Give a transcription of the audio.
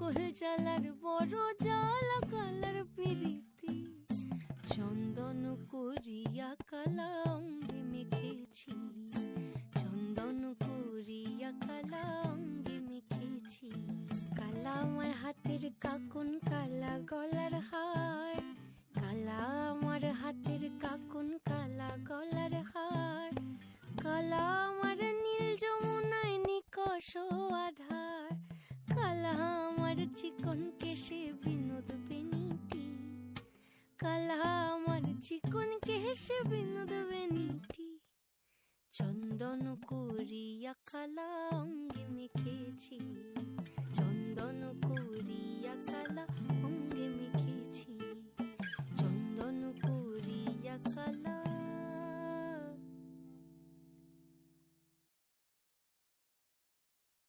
সকল জ্বালার বড় জ্বালা, কালার পিরিতি। চন্দন করিয়া কালা অঙ্গে মেখেছি চন্দন করিয়া কালা মেখেছি কালা আমার হাতের কাকুন, কালা গলার হার। কালা আমার হাতের কাকুন, কালা গলার হার। কালা আমার নীল যমুনায় নিকষ আধার। কালা চিকন কেশে বিনোদ বেনিটি কালা আমার চিকন কেশে বিনোদ বেনিটি চন্দন করিয়া কালা অঙ্গে মেখেছি